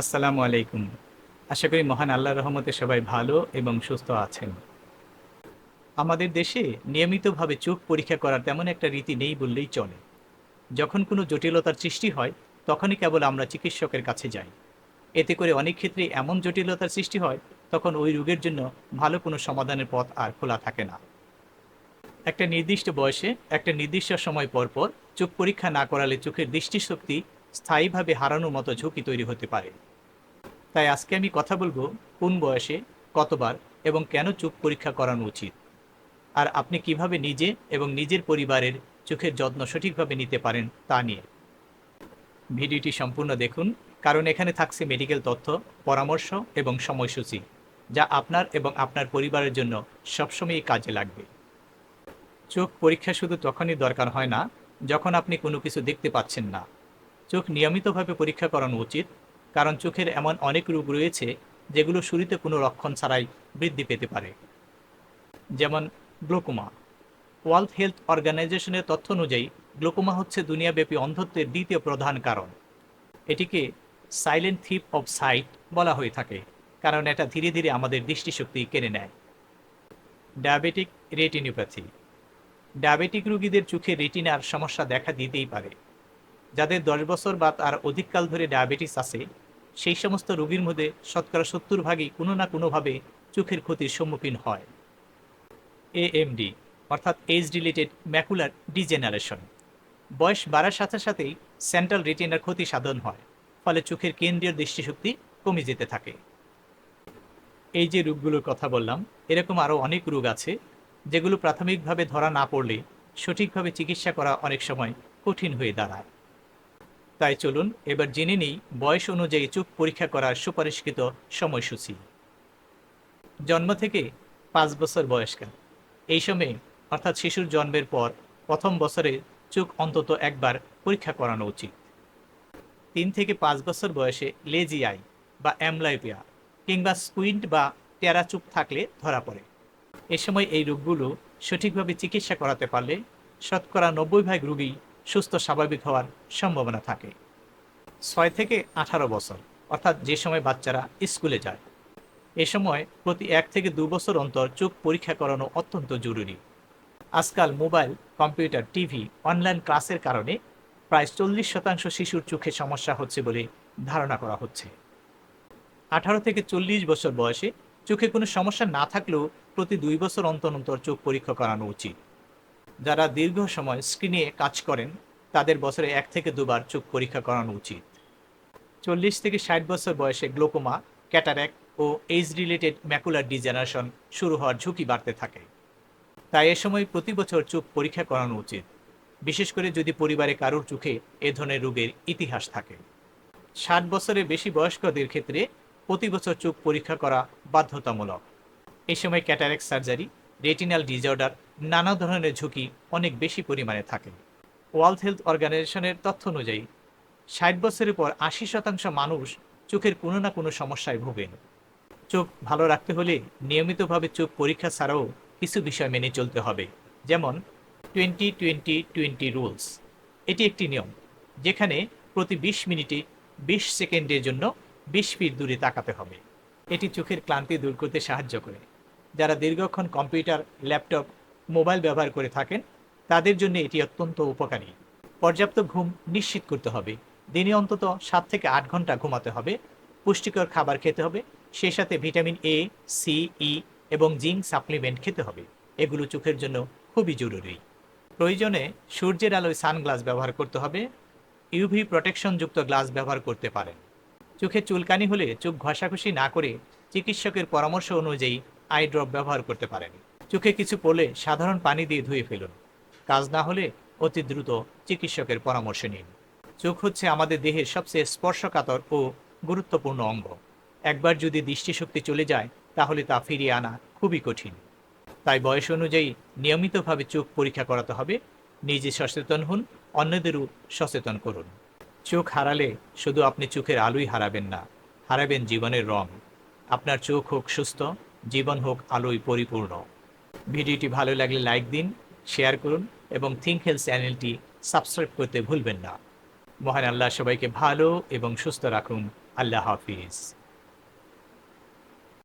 আসসালামু আলাইকুম। আশা করি মহান আল্লাহর রহমতে সবাই ভালো এবং সুস্থ আছেন। আমাদের দেশে নিয়মিতভাবে চোখ পরীক্ষা করার তেমন একটা রীতি নেই বললেই চলে। যখন কোনো জটিলতার সৃষ্টি হয়, তখনই কেবল আমরা চিকিৎসকের কাছে যাই। এতে করে অনেক ক্ষেত্রে এমন জটিলতার সৃষ্টি হয়, তখন ওই রোগের জন্য ভালো কোনো সমাধানের পথ আর খোলা থাকে না। একটা নির্দিষ্ট বয়সে, একটা নির্দিষ্ট সময় পর পর চোখ পরীক্ষা না করালে চোখের দৃষ্টিশক্তি স্থায়ীভাবে হারানোর মতো ঝুঁকি তৈরি হতে পারে। তাই আজকে আমি কথা বলব কোন বয়সে, কতবার এবং কেন চোখ পরীক্ষা করানো উচিত? আর আপনি কীভাবে নিজে এবং নিজের পরিবারের চোখের যত্ন সঠিকভাবে নিতে পারেন তা নিয়ে। ভিডিওটি সম্পূর্ণ দেখুন, কারণ এখানে থাকছে মেডিকেল তথ্য, পরামর্শ এবং সময়সূচি, যা আপনার এবং আপনার পরিবারের জন্য সবসময়ই কাজে লাগবে। চোখ পরীক্ষা শুধু তখনই দরকার হয় না, যখন আপনি কোনো কিছু দেখতে পাচ্ছেন না। চোখ নিয়মিতভাবে পরীক্ষা করানো উচিত কারণ চোখের এমন অনেক রোগ রয়েছে যেগুলো শুরুতে কোনো লক্ষণ ছাড়াই বৃদ্ধি পেতে পারে। যেমন গ্লোকোমা। ওয়ার্ল্ড হেলথ অর্গানাইজেশনের তথ্য অনুযায়ী, গ্লোকোমা হচ্ছে দুনিয়াব্যাপী অন্ধত্বের দ্বিতীয় প্রধান কারণ। এটিকে সাইলেন্ট থিপ অফ সাইট বলা হয়ে থাকে, কারণ এটা ধীরে ধীরে আমাদের দৃষ্টিশক্তি কেড়ে নেয়। ডায়াবেটিক রেটিনিওপ্যাথি ডায়াবেটিক রোগীদের চোখে রেটিনার সমস্যা দেখা দিতেই পারে। যাদের দশ বছর বা তার অধিককাল ধরে ডায়াবেটিস আছে সেই সমস্ত রোগীর মধ্যে শতকরা সত্তর ভাগই কোনো না কোনোভাবে চোখের ক্ষতির সম্মুখীন হয়। এ এএমডি অর্থাৎ এজ রিলেটেড ম্যাকুলার ডিজেনারেশন বয়স বাড়ার সাথে সাথেই সেন্ট্রাল রেটিনার ক্ষতি সাধন হয়, ফলে চোখের কেন্দ্রীয় দৃষ্টিশক্তি কমে যেতে থাকে। এই যে রোগগুলোর কথা বললাম, এরকম আরও অনেক রোগ আছে, যেগুলো প্রাথমিকভাবে ধরা না পড়লে সঠিকভাবে চিকিৎসা করা অনেক সময় কঠিন হয়ে দাঁড়ায়। তাই চলুন এবার জেনে নিই বয়স অনুযায়ী চোখ পরীক্ষা করার সুপারিশকৃত সময়সূচি। জন্ম থেকে পাঁচ বছর বয়সকাল এই সময়ে অর্থাৎ শিশুর জন্মের পর প্রথম বছরে চোখ অন্তত একবার পরীক্ষা করানো উচিত। তিন থেকে পাঁচ বছর বয়সে লেজি আই বা অ্যামলাইপিয়া কিংবা স্কুইন্ট বা টেরা চোখ থাকলে ধরা পড়ে। এ সময় এই রোগগুলো সঠিকভাবে চিকিৎসা করাতে পারলে শতকরা নব্বই ভাগ রোগী সুস্থ, স্বাভাবিক হওয়ার সম্ভাবনা থাকে। ছয় থেকে আঠারো বছর, অর্থাৎ যে সময় বাচ্চারা স্কুলে যায়। এ সময় প্রতি এক থেকে দু বছর অন্তর চোখ পরীক্ষা করানো অত্যন্ত জরুরি। আজকাল মোবাইল, কম্পিউটার, টিভি, অনলাইন ক্লাসের কারণে প্রায় চল্লিশ শতাংশ শিশুর চোখে সমস্যা হচ্ছে বলে ধারণা করা হচ্ছে। আঠারো থেকে চল্লিশ বছর বয়সে চোখে কোনো সমস্যা না থাকলেও প্রতি দুই বছর অন্তর অন্তর চোখ পরীক্ষা করানো উচিত। যারা দীর্ঘ সময় স্ক্রিনে কাজ করেন, তাদের বছরে এক থেকে দুবার চোখ পরীক্ষা করানো উচিত। চল্লিশ থেকে ষাট বছর বয়সে গ্লোকোমা ক্যাটারেক ও এইজ রিলেটেড ম্যাকুলার ডিজেনারেশন শুরু হওয়ার ঝুঁকি বাড়তে থাকে। তাই এ সময় প্রতি বছর চোখ পরীক্ষা করানো উচিত। বিশেষ করে যদি পরিবারে কারোর চোখে এ ধরনের রোগের ইতিহাস থাকে। ষাট বছরের বেশি বয়স্কদের ক্ষেত্রে প্রতি বছর চোখ পরীক্ষা করা বাধ্যতামূলক। এই সময় ক্যাটারেক সার্জারি রেটিনাল ডিজঅর্ডার নানা ধরনের ঝুঁকি অনেক বেশি পরিমাণে থাকে। ওয়ার্ল্ড হেলথ অর্গানাইজেশনের তথ্য অনুযায়ী, ষাট বছরের পর আশি শতাংশ মানুষ চোখের কোনো না কোনো সমস্যায় ভোগেন। চোখ ভালো রাখতে হলে নিয়মিতভাবে চোখ পরীক্ষা ছাড়াও কিছু বিষয় মেনে চলতে হবে, যেমন টোয়েন্টি টোয়েন্টি টোয়েন্টি রুলস। এটি একটি নিয়ম, যেখানে প্রতি বিশ মিনিটে বিশ সেকেন্ডের জন্য বিশ ফিট দূরে তাকাতে হবে। এটি চোখের ক্লান্তি দূর করতে সাহায্য করে। যারা দীর্ঘক্ষণ কম্পিউটার, ল্যাপটপ, মোবাইল ব্যবহার করে থাকেন, তাদের জন্য এটি অত্যন্ত উপকারী। পর্যাপ্ত ঘুম নিশ্চিত করতে হবে। দিনে অন্তত সাত থেকে আট ঘণ্টা ঘুমাতে হবে। পুষ্টিকর খাবার খেতে হবে। সেই সাথে ভিটামিন এ সি ই এবং জিঙ্ক সাপ্লিমেন্ট খেতে হবে। এগুলো চোখের জন্য খুবই জরুরি। প্রয়োজনে সূর্যের আলোয় সানগ্লাস ব্যবহার করতে হবে। ইউভি প্রোটেকশনযুক্ত গ্লাস ব্যবহার করতে পারেন। চোখে চুলকানি হলে চোখ ঘষাঘষি না করে চিকিৎসকের পরামর্শ অনুযায়ী আই ড্রপ ব্যবহার করতে পারেন। চোখে কিছু পড়লে সাধারণ পানি দিয়ে ধুয়ে ফেলুন। কাজ না হলে অতি দ্রুত চিকিৎসকের পরামর্শ নিন। চোখ হচ্ছে আমাদের দেহের সবচেয়ে স্পর্শকাতর ও গুরুত্বপূর্ণ অঙ্গ। একবার যদি দৃষ্টিশক্তি চলে যায়, তাহলে তা ফিরিয়ে আনা খুবই কঠিন। তাই বয়স অনুযায়ী নিয়মিতভাবে চোখ পরীক্ষা করাতে হবে। নিজে সচেতন হন, অন্যদেরও সচেতন করুন। চোখ হারালে শুধু আপনি চোখের আলোই হারাবেন না, হারাবেন জীবনের রং। আপনার চোখ হোক সুস্থ জীবন হোক আলোয় পরিপূর্ণ। ভিডিওটি ভালো লাগলে লাইক দিন, শেয়ার করুন এবং থিঙ্ক হেলথ চ্যানেলটি সাবস্ক্রাইব করতে ভুলবেন না। মহান আল্লাহ সবাইকে ভালো এবং সুস্থ রাখুন। আল্লাহ হাফিজ।